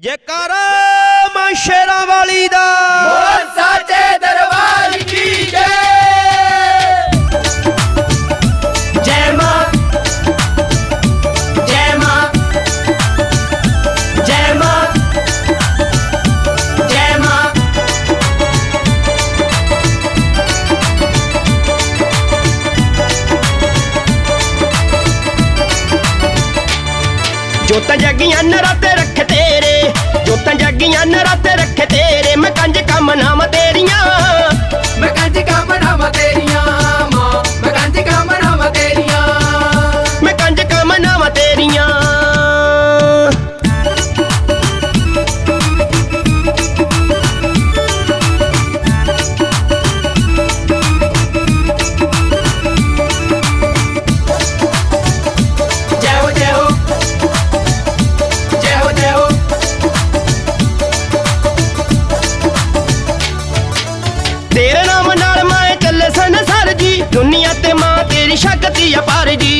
ਜੈਕਾਰਾ ਮਾਂ ਵਾਲੀ ਦਾ। ਬੋਲ ਸਾਚੇ ਦਰਬਾਰ ਕੀ ਜੈ। ਜੋਤਾਂ ਜਗੀਆਂ ਨਰਾਤੇ ਰੱਖ ਤੇਰੇ, ਜੋਤਾਂ ਜਗੀਆਂ ਨਰਾਤੇ ਰੱਖ ਤੇਰੇ, ਮੈਂ ਕੰਜ ਕੰਮ ਨਾਮ ਤੇਰੀਆਂ। பாரதி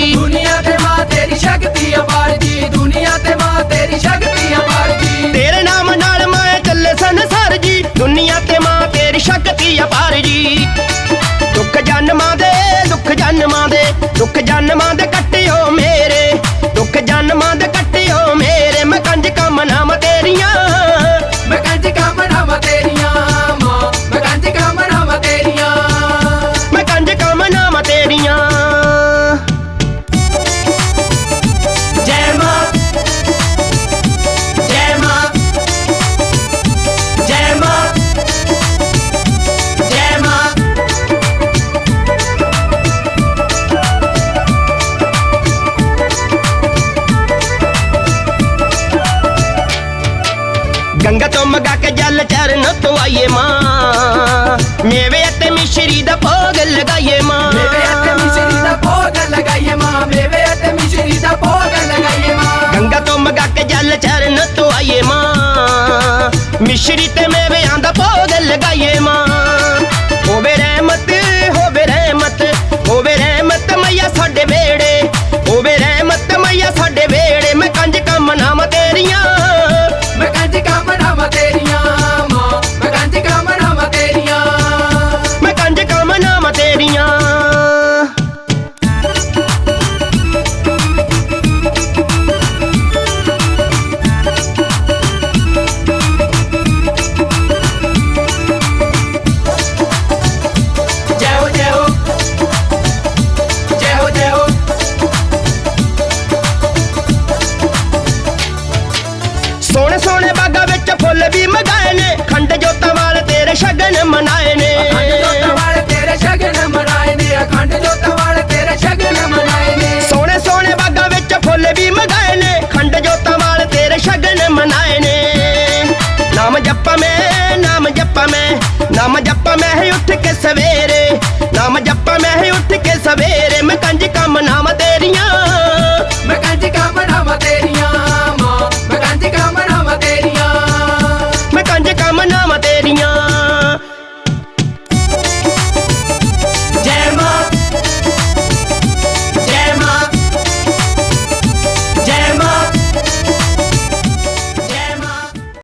ਗੰਗਾ ਤੋਂ ਮਗਾ ਕੇ ਜਲ ਚਰਨ ਤੋਂ ਆਈਏ ਮਾਂ। ਮੇਵੇ ਅਤੇ ਮਿਸ਼ਰੀ ਦਾ ਭੋਗ ਲਗਾਈਏ ਮਾਂ। ਮੇਵੇ ਅਤੇ ਮਿਸ਼ਰੀ ਦਾ ਭੋਗ ਲਗਾਈਏ ਮਾਂ। ਮੇਵੇ ਅਤੇ ਮਿਸ਼ਰੀ ਦਾ ਭੋਗ ਲਗਾਈਏ ਮਾਂ। ਗੰਗਾ ਤੋਂ ਮਗਾ ਕੇ ਜਲ ਚਰਨ ਤੋਂ ਆਈਏ ਮਾਂ। ਮਿਸ਼ਰੀ ਤੇ ਮੇਵਿਆਂ ਦਾ ਭੋਗ ਲਗਾਈਏ ਮਾਂ। ਨਾਮ ਜਪਾ ਮੈਂ ਹੀ ਉੱਠ ਕੇ ਸਵੇਰੇ, ਨਾਮ ਜਪਾ ਮੈਂ ਹੀ ਉੱਠ ਕੇ ਸਵੇਰੇ, ਮੈਂ ਕੰਜ ਕੰਮ ਨਾਮ ਤੇਰੀਆਂ, ਮੈਂ ਕੰਜ ਕੰਮ ਨਾਮ ਤੇਰੀਆਂ, ਮਾਂ, ਮੈਂ ਕੰਜ ਕੰਮ ਨਾਮ ਤੇਰੀਆਂ, ਮੈਂ ਕੰਜ ਕੰਮ ਨਾਮ ਤੇਰੀਆਂ।